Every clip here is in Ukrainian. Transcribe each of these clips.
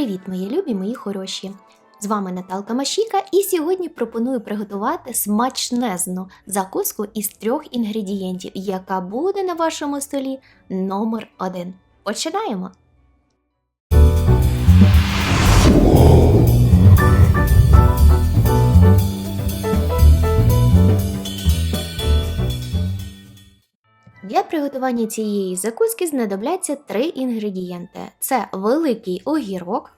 Привіт, мої любі, мої хороші! З вами Наталка Машіка, і сьогодні пропоную приготувати смачнезну закуску із трьох інгредієнтів, яка буде на вашому столі номер один. Починаємо! Для приготування цієї закуски знадобляться три інгредієнти: це великий огірок,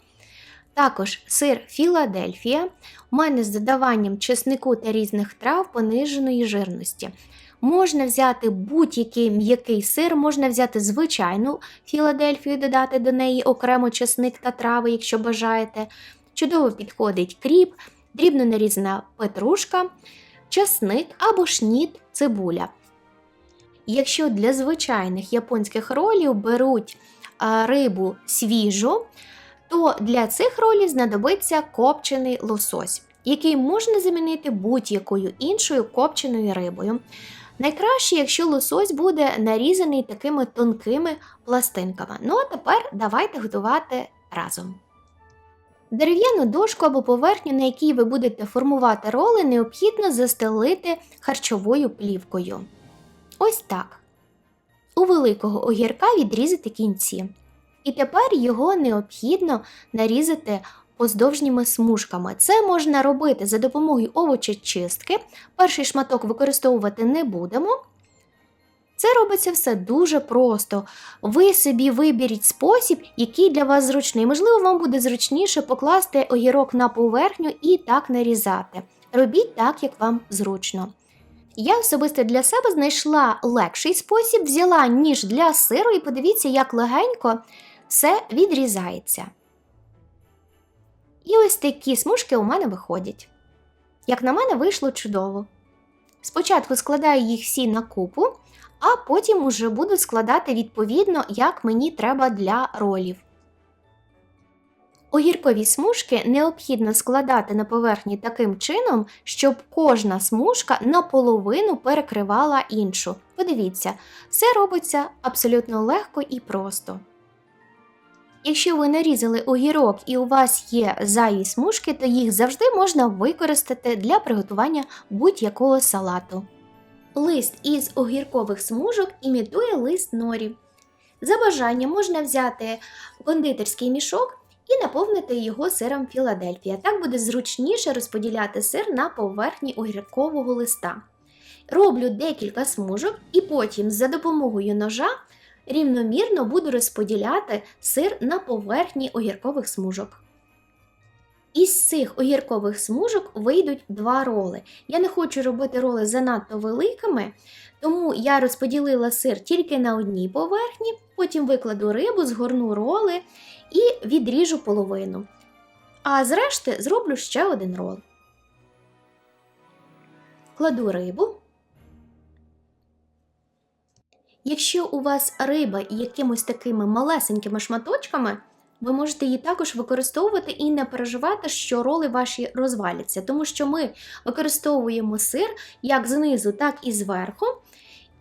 також сир Філадельфія, у мене з додаванням чеснику та різних трав пониженої жирності. Можна взяти будь-який м'який сир, можна взяти звичайну Філадельфію, додати до неї окремо чесник та трави, якщо бажаєте. Чудово підходить кріп, дрібно нарізана петрушка, чесник або шніт цибуля. Якщо для звичайних японських ролів беруть рибу свіжу, то для цих ролів знадобиться копчений лосось, який можна замінити будь-якою іншою копченою рибою. Найкраще, якщо лосось буде нарізаний такими тонкими пластинками. Ну а тепер давайте готувати разом. Дерев'яну дошку або поверхню, на якій ви будете формувати роли, необхідно застелити харчовою плівкою. Ось так. У великого огірка відрізати кінці. І тепер його необхідно нарізати поздовжніми смужками. Це можна робити за допомогою овочечистки. Перший шматок використовувати не будемо. Це робиться все дуже просто. Ви собі виберіть спосіб, який для вас зручний. Можливо, вам буде зручніше покласти огірок на поверхню і так нарізати. Робіть так, як вам зручно. Я особисто для себе знайшла легший спосіб, взяла ніж для сиру і подивіться, як легенько все відрізається. І ось такі смужки у мене виходять. Як на мене, вийшло чудово. Спочатку складаю їх всі на купу, а потім уже буду складати відповідно, як мені треба для ролів. Огіркові смужки необхідно складати на поверхні таким чином, щоб кожна смужка наполовину перекривала іншу. Подивіться, все робиться абсолютно легко і просто. Якщо ви нарізали огірок і у вас є зайві смужки, то їх завжди можна використати для приготування будь-якого салату. Лист із огіркових смужок імітує лист норі. За бажанням можна взяти кондитерський мішок і наповнити його сиром Філадельфія. Так буде зручніше розподіляти сир на поверхні огіркового листа. Роблю декілька смужок і потім за допомогою ножа рівномірно буду розподіляти сир на поверхні огіркових смужок. Із цих огіркових смужок вийдуть два роли. Я не хочу робити роли занадто великими, тому я розподілила сир тільки на одній поверхні, потім викладу рибу, згорну роли і відріжу половину. А зрешти зроблю ще один рол. Кладу рибу. Якщо у вас риба якимось такими малесенькими шматочками, ви можете її також використовувати і не переживати, що роли ваші розваляться, тому що ми використовуємо сир як знизу, так і зверху,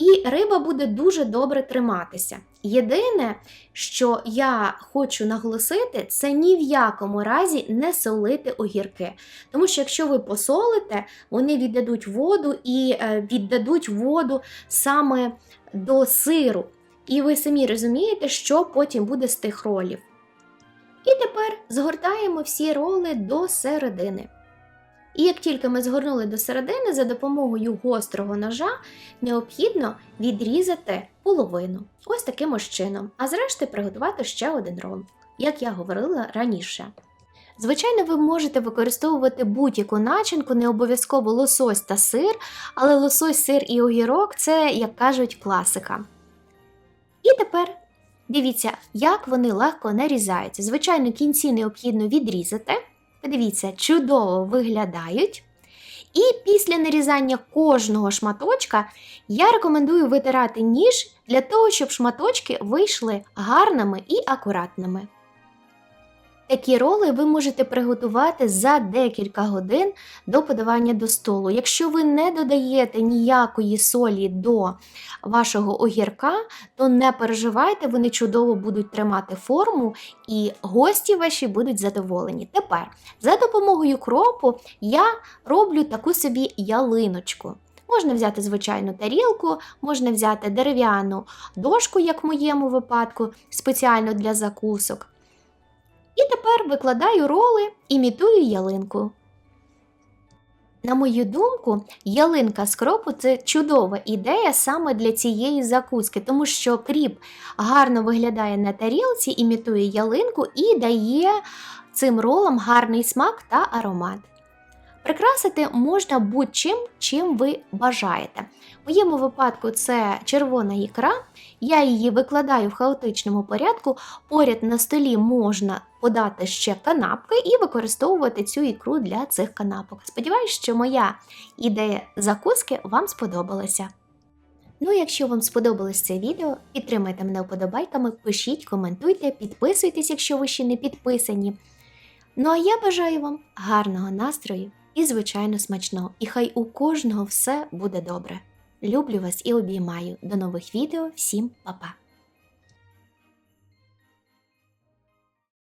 і риба буде дуже добре триматися. Єдине, що я хочу наголосити, це ні в якому разі не солити огірки. Тому що якщо ви посолите, вони віддадуть воду і е, віддадуть воду саме до сиру. І ви самі розумієте, що потім буде з тих ролів. І тепер згортаємо всі роли до середини. І як тільки ми згорнули до середини, за допомогою гострого ножа необхідно відрізати половину. Ось таким ось чином, а зрешти приготувати ще один рол, як я говорила раніше. Звичайно, ви можете використовувати будь-яку начинку, не обов'язково лосось та сир, але лосось, сир і огірок це, як кажуть, класика. І тепер дивіться, як вони легко нарізаються. Звичайно, кінці необхідно відрізати. Подивіться, чудово виглядають. І після нарізання кожного шматочка я рекомендую витирати ніж для того, щоб шматочки вийшли гарними і акуратними. Такі роли ви можете приготувати за декілька годин до подавання до столу. Якщо ви не додаєте ніякої солі до вашого огірка, то не переживайте, вони чудово будуть тримати форму і гості ваші будуть задоволені. Тепер, за допомогою кропу, я роблю таку собі ялиночку. Можна взяти звичайну тарілку, можна взяти дерев'яну дошку, як в моєму випадку, спеціально для закусок. І тепер викладаю роли, імітую ялинку. На мою думку, ялинка з кропу це чудова ідея саме для цієї закуски, тому що кріп гарно виглядає на тарілці, імітує ялинку і дає цим ролам гарний смак та аромат. Прикрасити можна будь-чим, чим ви бажаєте. В моєму випадку це червона ікра, я її викладаю в хаотичному порядку. Поряд на столі можна подати ще канапки і використовувати цю ікру для цих канапок. Сподіваюсь, що моя ідея закуски вам сподобалася. Ну, якщо вам сподобалось це відео, підтримайте мене вподобайками, пишіть, коментуйте, підписуйтесь, якщо ви ще не підписані. Ну а я бажаю вам гарного настрою і, звичайно, смачно. І хай у кожного все буде добре. Люблю вас і обіймаю. До нових відео. Всім па-па!